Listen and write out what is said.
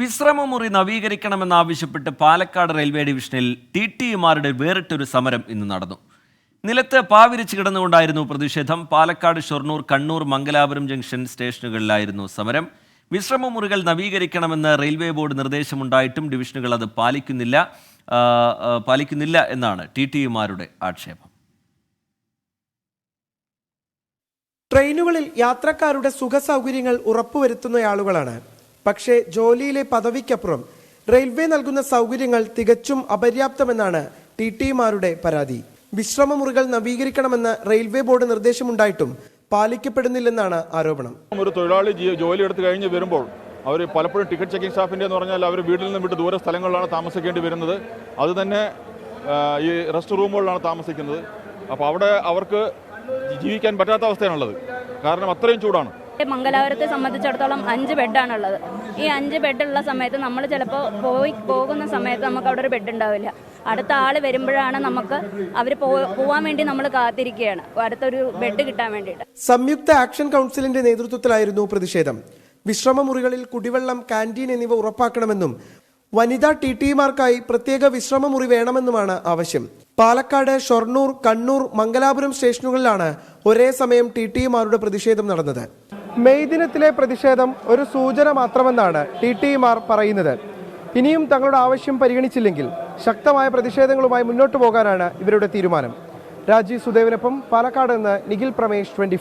വിശ്രമമുറി നവീകരിക്കണമെന്നാവശ്യപ്പെട്ട് പാലക്കാട് റെയിൽവേ ഡിവിഷനിൽ ടി ടിമാരുടെ വേറിട്ടൊരു സമരം ഇന്ന് നടന്നു. നിലത്ത് പാവിരിച്ച് കിടന്നുകൊണ്ടായിരുന്നു പ്രതിഷേധം. പാലക്കാട് ഷൊർണൂർ കണ്ണൂർ മംഗലാപുരം ജംഗ്ഷൻ സ്റ്റേഷനുകളിലായിരുന്നു സമരം. വിശ്രമമുറികൾ നവീകരിക്കണമെന്ന് റെയിൽവേ ബോർഡ് നിർദ്ദേശമുണ്ടായിട്ടും ഡിവിഷനുകൾ അത് പാലിക്കുന്നില്ല പാലിക്കുന്നില്ല എന്നാണ് ടി ടിമാരുടെ ആക്ഷേപം. ട്രെയിനുകളിൽ യാത്രക്കാരുടെ സുഖസൗകര്യങ്ങൾ ഉറപ്പുവരുത്തുന്നയാളുകളാണ് പക്ഷേ ജോലിയിലെ പദവിക്കപ്പുറം റെയിൽവേ നൽകുന്ന സൗകര്യങ്ങൾ തികച്ചും അപര്യാപ്തമെന്നാണ് ടി ടിമാരുടെ പരാതി. വിശ്രമമുറികൾ നവീകരിക്കണമെന്ന് റെയിൽവേ ബോർഡ് നിർദ്ദേശമുണ്ടായിട്ടും പാലിക്കപ്പെടുന്നില്ലെന്നാണ് ആരോപണം. ഒരു തൊഴിലാളി ജോലി എടുത്തു കഴിഞ്ഞ് വരുമ്പോൾ അവർ പലപ്പോഴും ടിക്കറ്റ് ചെക്കിംഗ് സ്റ്റാഫിന്റെ എന്ന് പറഞ്ഞാൽ അവർ വീട്ടിൽ നിന്ന് വിട്ട് ദൂര സ്ഥലങ്ങളിലാണ് താമസിക്കേണ്ടി വരുന്നത്. അത് തന്നെ ഈ റെസ്റ്റ് റൂമുകളിലാണ് താമസിക്കുന്നത്. അപ്പോൾ അവിടെ അവർക്ക് ജീവിക്കാൻ പറ്റാത്ത അവസ്ഥയാണുള്ളത്. കാരണം അത്രയും ചൂടാണ്. മംഗലാപുരത്തെ സംബന്ധിച്ചിടത്തോളം അഞ്ച് ബെഡാണുള്ളത്. ഈ അഞ്ച് ബെഡുള്ള സമയത്ത് നമ്മൾ ചിലപ്പോൾ പോയി പോകുന്ന സമയത്ത് നമുക്ക് അവിടെ ഒരു ബെഡ് ഉണ്ടാവില്ല അടുത്ത ആൾ വരുമ്പോഴാണ് നമുക്ക് അവർ പോവാൻ വേണ്ടി നമ്മൾ കാത്തിരിക്കുകയാണ് അടുത്തൊരു ബെഡ് കിട്ടാൻ വേണ്ടിയിട്ട്. സംയുക്ത ആക്ഷൻ കൗൺസിലിന്റെ നേതൃത്വത്തിലായിരുന്നു പ്രതിഷേധം. വിശ്രമമുറികളിൽ കുടിവെള്ളം കാന്റീൻ എന്നിവ ഉറപ്പാക്കണമെന്നും വനിതാ ടി ടിമാർക്കായി പ്രത്യേക വിശ്രമമുറി വേണമെന്നുമാണ് ആവശ്യം. പാലക്കാട് ഷൊർണൂർ കണ്ണൂർ മംഗലാപുരം സ്റ്റേഷനുകളിലാണ് ഒരേ സമയം ടി ടിമാരുടെ പ്രതിഷേധം നടന്നത്. മെയ് ദിനത്തിലെ പ്രതിഷേധം ഒരു സൂചന മാത്രമെന്നാണ് ടി ടി മാർ പറയുന്നത്. ഇനിയും തങ്ങളുടെ ആവശ്യം പരിഗണിച്ചില്ലെങ്കിൽ ശക്തമായ പ്രതിഷേധങ്ങളുമായി മുന്നോട്ടു പോകാനാണ് ഇവരുടെ തീരുമാനം. രാജീവ് സുദേവിനൊപ്പം പാലക്കാട് നിന്ന് നിഖിൽ പ്രമേഷ് ട്വന്റി